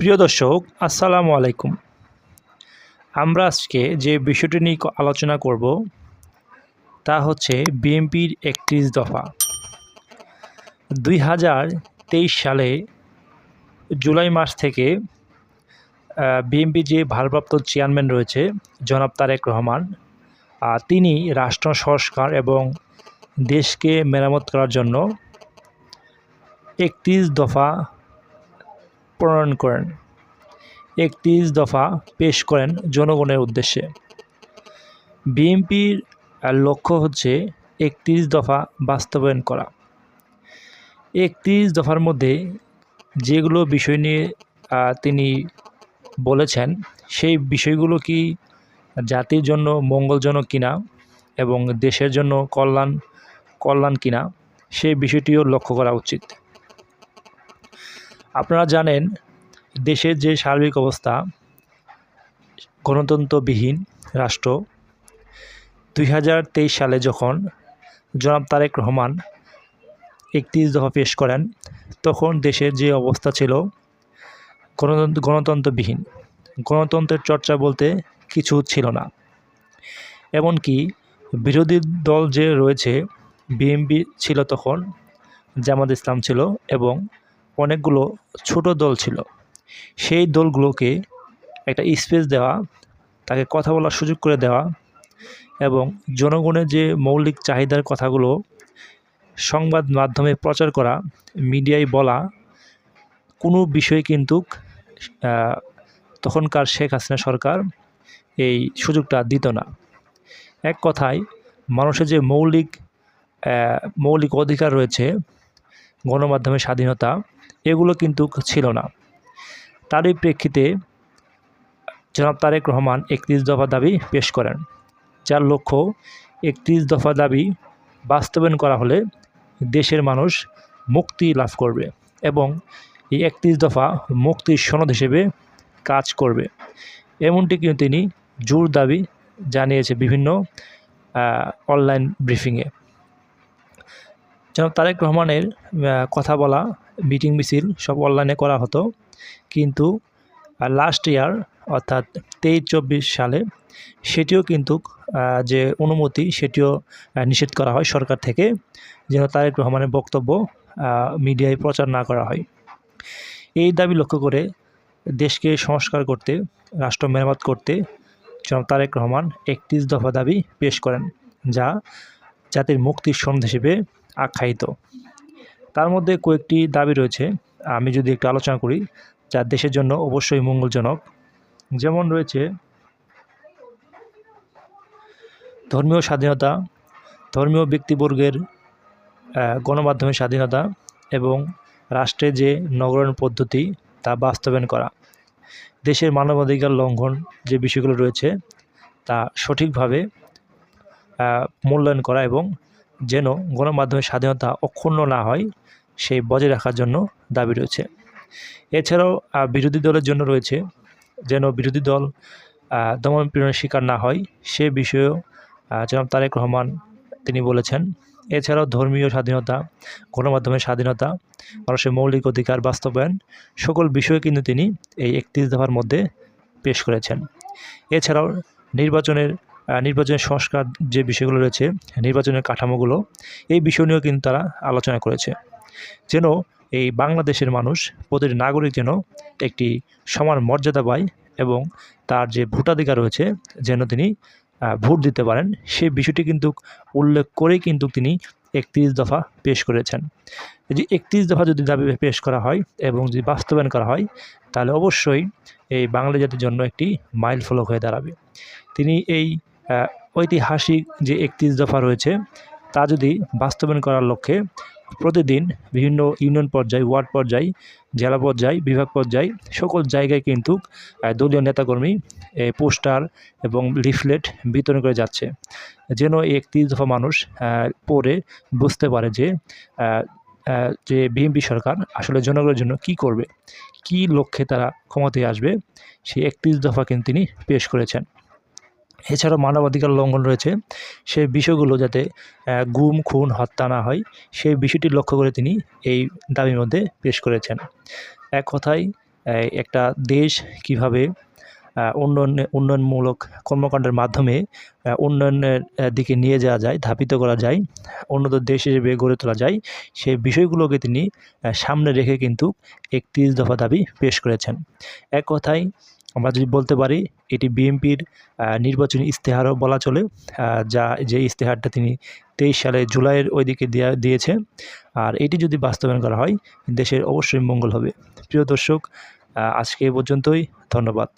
প্রিয় দর্শক, আসসালামু আলাইকুম। আমরা আজকে যে বিষয়টি নিয়ে আলোচনা করব, তা হচ্ছে বিএনপির একত্রিশ দফা। দুই হাজার তেইশ সালে জুলাই মাস থেকে বিএনপি যে ভারপ্রাপ্ত চেয়ারম্যান রয়েছে, জনাব তারেক রহমান তিনি রাষ্ট্র সংস্কার এবং দেশকে মেরামত করার জন্য একত্রিশ দফা প্রণয়ন করেন। একত্রিশ দফা পেশ করেন জনগণের উদ্দেশ্যে। বিএনপির লক্ষ্য হচ্ছে একত্রিশ দফা বাস্তবায়ন করা। একত্রিশ দফার মধ্যে যেগুলো বিষয় নিয়ে তিনি বলেছেন, সেই বিষয়গুলো কি জাতির জন্য মঙ্গলজনক কিনা এবং দেশের জন্য কল্যাণ কল্যাণ কিনা সেই বিষয়টিও লক্ষ্য করা উচিত। আপনারা জানেন, দেশের যে সার্বিক অবস্থা, গণতন্ত্রবিহীন রাষ্ট্র, দুই হাজার তেইশ সালে যখন জনাব তারেক রহমান একত্রিশ দফা পেশ করেন, তখন দেশের যে অবস্থা ছিল গণতন্ত্র, গণতন্ত্রবিহীন। গণতন্ত্রের চর্চা বলতে কিছু ছিল না। এমনকি বিরোধী দল যে রয়েছে, বিএনপি ছিল তখন জামাত ইসলাম ছিল এবং অনেকগুলো ছোট দল ছিল। সেই দলগুলোকে একটা স্পেস দেওয়া, তাকে কথা বলার সুযোগ করে দেওয়া এবং জনগণের যে মৌলিক চাহিদার কথাগুলো সংবাদ মাধ্যমে প্রচার করা, মিডিয়ায় বলা, কোনো বিষয় কিন্তু তখনকার শেখ হাসিনা সরকার এই সুযোগটা দিত না। এক কথায়, মানুষের যে মৌলিক মৌলিক অধিকার রয়েছে গণমাধ্যমের স্বাধীনতা, এগুলো কিন্তু ছিল না। তারই প্রেক্ষিতে জনাব তারেক রহমান একত্রিশ দফা দাবি পেশ করেন, যার লক্ষ্য একত্রিশ দফা দাবি বাস্তবায়ন করা হলে দেশের মানুষ মুক্তি লাভ করবে এবং এই একত্রিশ দফা মুক্তির সনদ হিসেবে কাজ করবে। এমনটি কিন্তু তিনি জোর দাবি জানিয়েছে বিভিন্ন অনলাইন ব্রিফিংয়ে। জনাব তারেক রহমানের কথা বলা, মিটিং মিছিল সব অনলাইনে করা হতো। কিন্তু লাস্ট ইয়ার অর্থাৎ তেইশ চব্বিশ সালে, সেটিও কিন্তু যে অনুমতি, সেটিও নিষেধ করা হয় সরকার থেকে, যেন তারেক রহমানের বক্তব্য মিডিয়ায় প্রচার না করা হয়। এই দাবি লক্ষ্য করে দেশকে সংস্কার করতে, রাষ্ট্র মেরামত করতে, জনাব তারেক রহমান একত্রিশ দফা দাবি পেশ করেন, যা জাতির মুক্তির সন্ধ্যা হিসেবে আখ্যায়িত। তার মধ্যে কয়েকটি দাবি রয়েছে। আমি যদি একটু আলোচনা করি, যা দেশের জন্য অবশ্যই মঙ্গলজনক। যেমন রয়েছে, ধর্মীয় স্বাধীনতা, ধর্মীয় ব্যক্তিবর্গের গণমাধ্যমের স্বাধীনতা এবং রাষ্ট্রের যে নগরায়ণ পদ্ধতি, তা বাস্তবায়ন করা। দেশের মানবাধিকার লঙ্ঘন যে বিষয়গুলো রয়েছে, তা সঠিকভাবে মূল্যায়ন করা এবং যেন গণমাধ্যমের স্বাধীনতা অক্ষুণ্ণ না হয় সেই বজায় রাখার জন্য দাবি রয়েছে। এছাড়াও বিরোধী দলের জন্য রয়েছে যেন বিরোধী দল আহ, দমন পীড়নের শিকার না হয় সে বিষয়েও জনাব তারেক রহমান তিনি বলেছেন। এছাড়াও ধর্মীয় স্বাধীনতা গণমাধ্যমের স্বাধীনতা মানুষের মৌলিক অধিকার বাস্তবায়ন সকল বিষয়ে কিন্তু তিনি এই একত্রিশ দফার মধ্যে পেশ করেছেন। এছাড়াও নির্বাচনের নির্বাচনের সংস্কার যে বিষয়গুলো রয়েছে, নির্বাচনের কাঠামোগুলো, এই বিষয় নিয়েও কিন্তু তারা আলোচনা করেছে। যেন এই বাংলাদেশের মানুষ, প্রতিটি নাগরিক যেন একটি সমান মর্যাদা পায় এবং তার যে ভোটাধিকার রয়েছে, যেন তিনি ভোট দিতে পারেন সেই বিষয়টি কিন্তু উল্লেখ করেই কিন্তু তিনি একত্রিশ দফা পেশ করেছেন। যে একত্রিশ দফা যদি দাবি পেশ করা হয় এবং যদি বাস্তবায়ন করা হয়, তাহলে অবশ্যই এই বাংলা জাতির জন্য একটি মাইল ফলক হয়ে দাঁড়াবে। তিনি এই ঐতিহাসিক যে একত্রিশ দফা রয়েছে, তা যদি বাস্তবায়ন করার লক্ষ্যে প্রতিদিন বিভিন্ন ইউনিয়ন পর্যায়ে, ওয়ার্ড পর্যায়ে, জেলা পর্যায়ে, বিভাগ পর্যায়ে সকল জায়গায় কিন্তু দলীয় নেতাকর্মী পোস্টার এবং লিফলেট বিতরণ করে যাচ্ছে। যেন এই একত্রিশ দফা মানুষ পড়ে বুঝতে পারে যে যে বিএনপি সরকার আসলে জনগণের জন্য কি করবে, কি লক্ষ্যে তারা ক্ষমতায় আসবে, সেই একত্রিশ দফা কিন্তু তিনি পেশ করেছেন। এছাড়াও মানবাধিকার লঙ্ঘন রয়েছে। সেই বিষয়গুলো যাতে গুম, খুন, হত্যা না হয়, সেই বিষয়টি লক্ষ্য করে তিনি এই দাবির মধ্যে পেশ করেছেন। এক কথায় একটা দেশ কীভাবে উন্নয়নে, উন্নয়নমূলক কর্মকাণ্ডের মাধ্যমে উন্নয়নের দিকে নিয়ে যাওয়া যায় ধাবিত করা যায়, উন্নত দেশ হিসেবে গড়ে তোলা যায়, সেই বিষয়গুলোকে তিনি সামনে রেখে কিন্তু একত্রিশ দফা দাবি পেশ করেছেন। এক কথায় আমরা যদি বলতে পারি, এটি বিএনপির নির্বাচনী ইস্তেহারও বলা চলে যা যে ইস্তেহারটা তিনি তেইশ সালে জুলাইয়ের ওইদিকে দেওয়া দিয়েছে। আর এটি যদি বাস্তবায়ন করা হয়, দেশের অবশ্যই মঙ্গল হবে। প্রিয় দর্শক আজকে এ পর্যন্তই। ধন্যবাদ।